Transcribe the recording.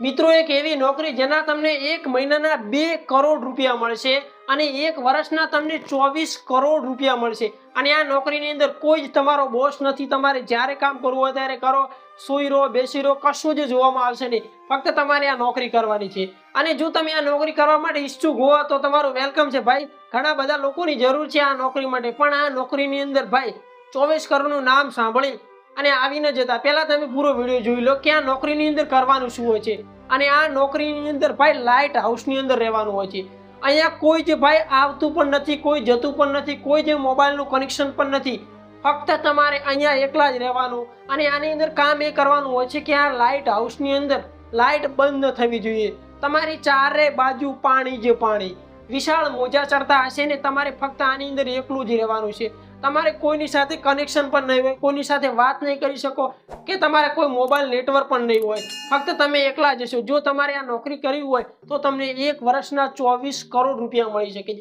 મિત્રો, એક એવી નોકરી જેના તમને એક મહિનાના બે કરોડ રૂપિયા મળશે અને એક વર્ષના તમને ચોવીસ કરોડ રૂપિયા મળશે. અને આ નોકરીની અંદર કોઈ જ તમારો બોસ નથી. તમારે જ્યારે કામ કરવું હોય ત્યારે કરો. સુઈ રહો, બેસી રહો, કશું જ જોવામાં આવશે નહીં. ફક્ત તમારે આ નોકરી કરવાની છે. અને જો તમે આ નોકરી કરવા માટે ઈચ્છુક હો, તો તમારું વેલકમ છે. ભાઈ, ઘણા બધા લોકોની જરૂર છે આ નોકરી માટે. પણ આ નોકરીની અંદર, ભાઈ, ચોવીસ કરોડનું નામ સાંભળી અને આવી ન જતા. પહેલાં તમે પૂરો વીડિયો જોઈ લો કે આ નોકરીની અંદર કરવાનું શું હોય છે. અને આ નોકરીની અંદર ભાઈ લાઇટ હાઉસની અંદર રહેવાનું હોય છે. અહીંયા કોઈ જ ભાઈ આવતું પણ નથી, કોઈ જતું પણ નથી, કોઈ જે મોબાઈલનું કનેક્શન પણ નથી. ફક્ત તમારે અહીંયા એકલા જ રહેવાનું અને આની અંદર કામ એ કરવાનું હોય છે કે આ લાઇટ હાઉસની અંદર લાઇટ બંધ થવી જોઈએ. તમારી ચારે બાજુ પાણી જે પાણી. વિશાળ મોજા ચડતા હશે ને તમારે ફક્ત આની અંદર એકલું જ રહેવાનું છે. તમારે કોઈની સાથે કનેક્શન પણ નહીં હોય, કોઈની સાથે વાત નહીં કરી શકો કે તમારે કોઈ મોબાઈલ નેટવર્ક પણ નહીં હોય. ફક્ત તમે એકલા જશો જો તમારે આ નોકરી કરવી હોય તો તમને એક વર્ષના ચોવીસ કરોડ રૂપિયા મળી શકે છે.